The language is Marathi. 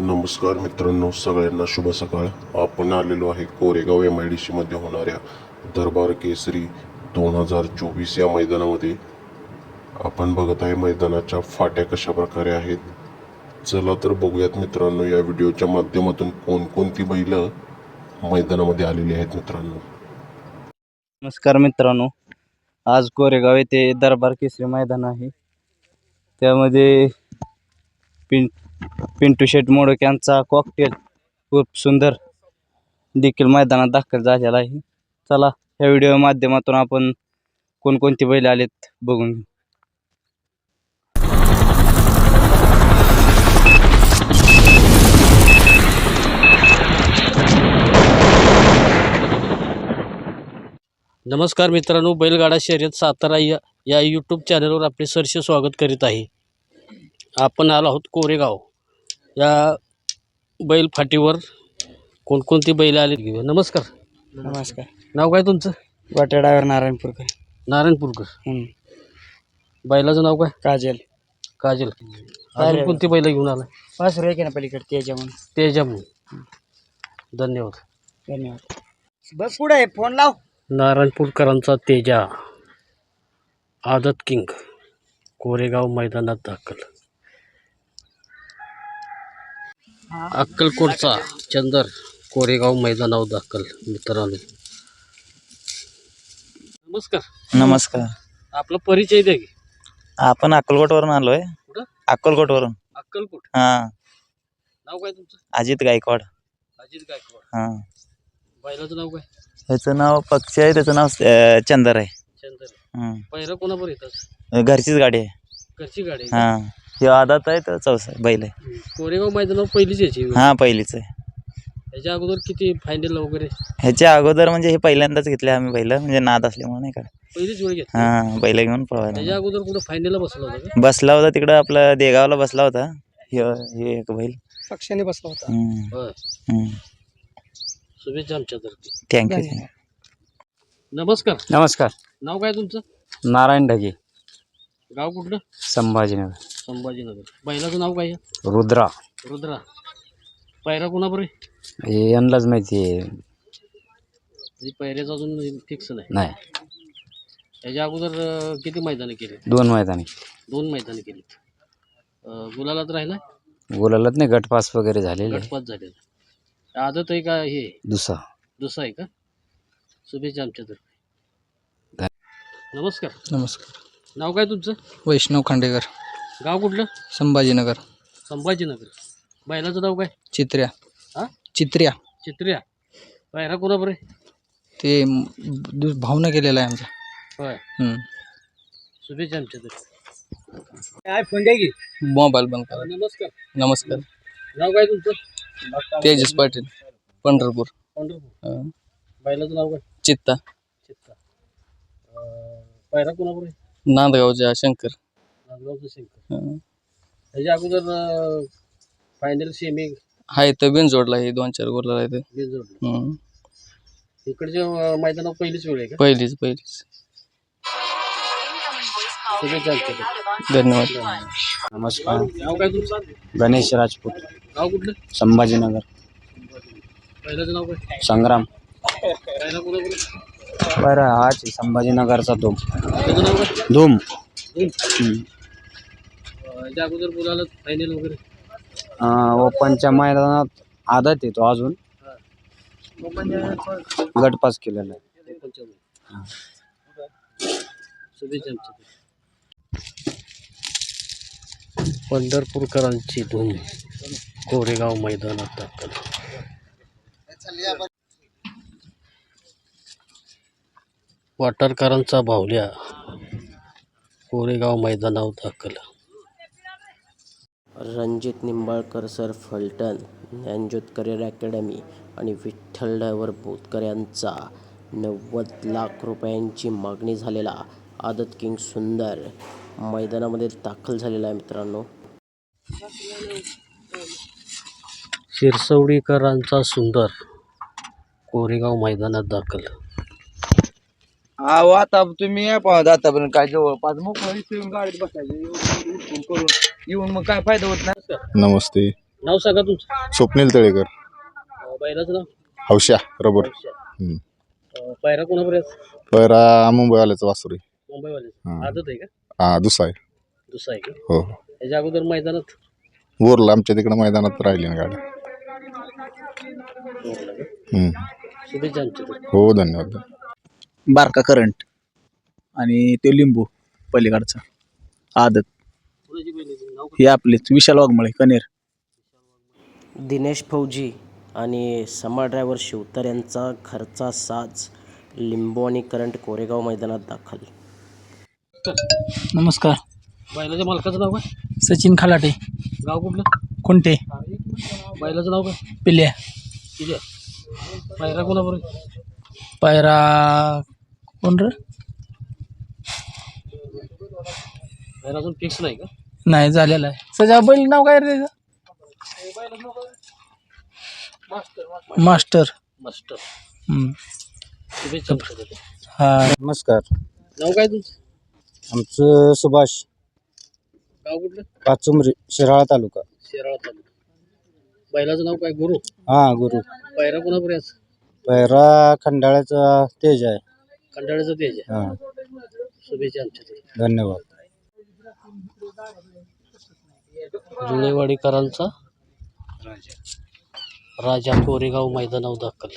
नमस्कार मित्रांनो सगळ्यांना शुभ सकाळ. आपण आलेलो आहे कोरेगाव एम आय डी सीमध्ये होणाऱ्या दरबार केसरी दोन हजार चोवीस या मैदानामध्ये. आपण बघत आहे मैदानाच्या फाट्या कशा प्रकारे आहेत. चला तर बघूयात मित्रांनो या व्हिडिओच्या माध्यमातून कोणकोणती बैल मैदानामध्ये आलेली आहेत मित्रांनो. नमस्कार मित्रांनो आज कोरेगाव येथे दरबार केसरी मैदान आहे. त्यामध्ये पिं पिंटू शेट मोडक यांचा कॉकटेल खूप सुंदर देखील मैदानात दाखल झालेला आहे. चला ह्या व्हिडिओ माध्यमातून आपण कोणकोणती बैल आलेत बघून घेऊ. नमस्कार मित्रांनो बैलगाडा शर्यत सातारा या या यूट्यूब चॅनलवर आपले सरसे स्वागत करीत आहे. आपण आलो आहोत कोरेगाव. या बैल फाटीवर कोणकोणती बैल आली घेऊया. नमस्कार. नमस्कार. नाव काय तुमचं? वाटे ड्रायव्हर नारायणपूरकर नारायणपूरकर बैलाचं नाव काय? काजल. काजल. अजून कोणती बैल घेऊन आला? पाच रुपये ना पलीकडे त्याच्या म्हणून तेजा म्हणून धन्यवाद. धन्यवाद. बस पुढे फोन लाव. नारायणपूरकरांचा तेजा. आदत किंग. कोरेगाव मैदानात दाखल. अक्कलकोटचा चंदर कोरेगाव मैदानावर दाखल मित्रांनो. नमस्कार. नमस्कार. आपला परिचय द्या की. आपण अक्कलकोटवरून आलोय. कुठं? अक्कलकोटवरून. अक्कलकोट. हा. नाव काय तुमचं? अजित गायकवाड. अजित गायकवाड. हा. बैलाचं नाव काय? ह्याचं नाव पक्षी आहे त्याचं नाव अं, चंदर आहे. चंदर हं. पहिला येतात घरचीच गाडी आहे. घरची गाडी आहे? हा. हे आदात आहे तर चौसा बैल आहे. कोरेगाव मैदानावर पहिलीच यायची. हा पहिलीच आहे. त्याच्या अगोदर किती फायनल वगैरे? ह्याच्या अगोदर म्हणजे हे पहिल्यांदाच घेतले आम्ही बैल म्हणजे नाद असल्यामुळे नाही का? पहिलीच वेळ घेतली. हा बैल घेऊन त्याच्या पळवायला अगोदर कुठं फायनलला बसला होता का? बसला होता तिकडं आपलं देगावला बसला होता. हे हे एक बैल. पक्षाने बसला होता. शुभेच्छा थँक्यू नमस्कार. नमस्कार. नाव काय तुमचं? नारायण ढगे. गाव कुठलं? संभाजीनगर. संभाजीनगर. बैलाचं नाव काय आहे? रुद्रा. रुद्रा. पायरा कोणाबरोबर आहे? हे यांनाच माहिती आहे. म्हणजे पायऱ्याचं अजून फिक्स नाही. नाही. त्याच्या अगोदर अं, किती मैदानं केली दोन मैदानी दोन मैदानं केलीत. अं, गुलालात राहिला? बोलायलाच नाही गटपास वगैरे झालेले. गटपात झालेला. आदत आहे का हे? दुसरा. दुसरा आहे का? शुभेच्छा आमच्या तर्फे नमस्कार. नमस्कार. नाव काय तुमचं? वैष्णव खांडेकर. गाव कुठलं? संभाजीनगर. संभाजीनगर. बैलाचं नाव काय? चित्र्या. हा? चित्र्या. चित्र्या. पायरा कोणाबरोबर आहे? ते भावना केलेला आहे आमचा. होय. हम्म. शुभेच्छा आमच्या काय फोन द्या की? मोबाईल बंद करा. नमस्कार. नमस्कार. नाव काय तुमचं? तेजस पाटील पंढरपूर. पंढरपूर. अं, बैलाचं नाव काय? चित्ता. चित्ता. पायरा कोणाबरोबर नांदगावच्या शंकर. नांदगावचं शंकर. अं, त्याच्या अगोदर फायनल सेमी आहे तर बिनजोडला हे दोन चार गोरला आहे. इकडच्या अं, मैदानावर पहिलीच वेळ आहे का? पहिलीच पहिलीच. शुभेच्छा आमच्या तर्फे. धन्यवाद. नमस्कार. नाव काय तुमचं? गणेश राजपूत. गाव कुठलं? संभाजीनगर. पहिल्याचं नाव काय? संग्राम. पहिला बरं हाच आहे संभाजीनगरचा धूम. त्याचं नाव काय? धूम. हम्म. अं, याच्या अगोदर बोलायला फायनल वगैरे? ओपनच्या मैदानात आदत येतो अजून. गटपास केलेला आहे. पंचावन्न शुभेच्छा आमच्या पंढरपूरकरांची धूम. कोरेगाव मैदानात दाखल. वाटारकरांचा बाहुल्या. कोरेगाव मैदानावर दाखल. Ranjit Nimbalkar sir Phaltan Dnyanjyot career academy आणि विठ्ठल ड्रायव्हर बोतकर यांचा नव्वद लाख रुपयांची मागणी झालेला आदत किंग सुंदर मैदानामध्ये दाखल झालेला आहे मित्रांनो. शिरसवडीकरांचा सुंदर कोरेगाव मैदानात दाखल हा हो, आता तुम्ही या पाहत आतापर्यंत काय जवळपास मग येऊन गाडीत बसायचं येऊन उठून करून येऊन मग काय फायदा होत नाही. नमस्ते. नाव सांगा तुमचं. स्वप्नील तळेकर. अं, बैलाचं नाव? हौशा रबर. हम्म. अं, पायरा कोणापर्यंत पैरा मुंबईवाल्याचं वासुरी. मुंबईवाले हा. आहे का? हा दुसरा आहे. दुसरा आहे का? हो. त्याच्या अगोदर मैदानात? बोरला आमच्या तिकडे मैदानात राहिली ना गाडी. हम्म. शुभेच्छा आमच्या हो धन्यवाद. बारका करंट आणि तो लिंबू पलीकडचा आदत. बैल हे आपलेच विशाल वाघमळे कनेर. दिनेश फौजी आणि समा ड्रायव्हर शिवतर यांचा घरचा साज लिंबू आणि करंट कोरेगाव मैदानात दाखल. नमस्कार. बैलाच्या मालकाचं नाव काय? सचिन खलाटे. गाव कुठलं? कोणते? बैलाचं नाव काय? पिल्ल्या आहे पायरा कोणाबरोबर पायरा कोण अजून फिक्स नाही का? नाही झालेला आहे. सजा बैल नाव काय रे त्याचं? मास्टर. मास्टर. हम्म. हा. नमस्कार. नाव काय तुमचं? आमचं सुभाष. गाव कुठलं? पाचुंबरी शिराळा तालुका. शेराळा तालुका. बैलाचं नाव काय? गुरु? हा गुरु. पायरा कोणापर्यंत पैरा खंडाळ्याचा तेज आहे. कंटाळ्याचं तेज आहे. हा. शुभेच्छा आमच्या धन्यवाद. जुळेवाडीकरांचा राजा कोरेगाव मैदानावर दाखल